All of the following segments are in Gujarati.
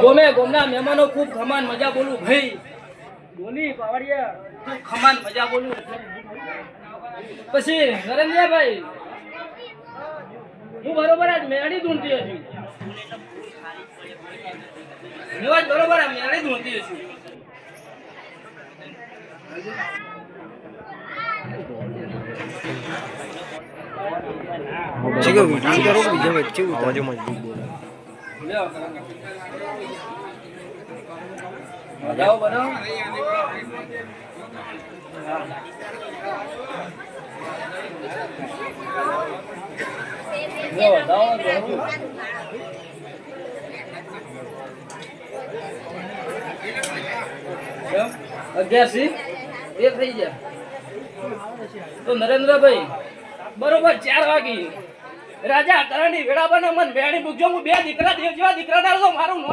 ગોમે ગોમના મહેમાનો ખૂબ ખમાન મજા બોલું ભાઈ. બોલી પાવડિયા. ખૂબ ખમાન મજા બોલું. પછી નરેન્દ્રભાઈ હું બરોબર આજ મેળી ધૂંઢતી હતી. હું આજ બરોબર આ મેળી ધૂંઢતી છું લ્યો. વચ્ચે ઉતાજો મજબૂત જાઓ, જાઓ. કેમ? અગિયારસી એ થઈ ગયા તો નરેન્દ્રભાઈ બરોબર ચાર વાગી રાજા કરણી વેળાબાને મન વેણી મૂકજો. હું બે દીકરા દેવ જેવા દીકરા દાડો મારું નો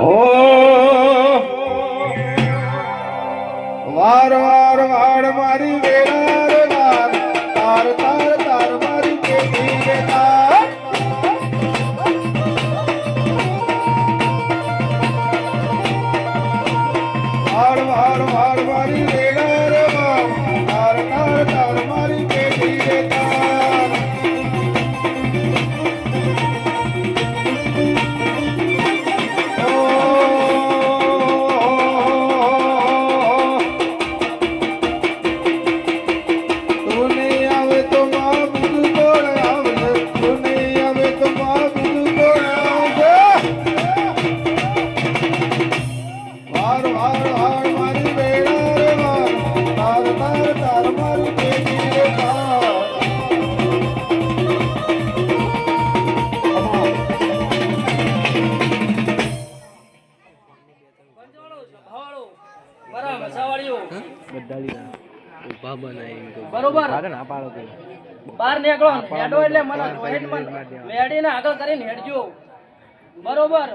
વાર વાર વાર, મારી વેળા રે વાર. તાર તાર તાર, મારી પેટી રે તાર. વાર વાર, મારી બરોબર. પાડો નીકળો. હેડો એટલે મને આગળ કરીને હેડજો. બરોબર.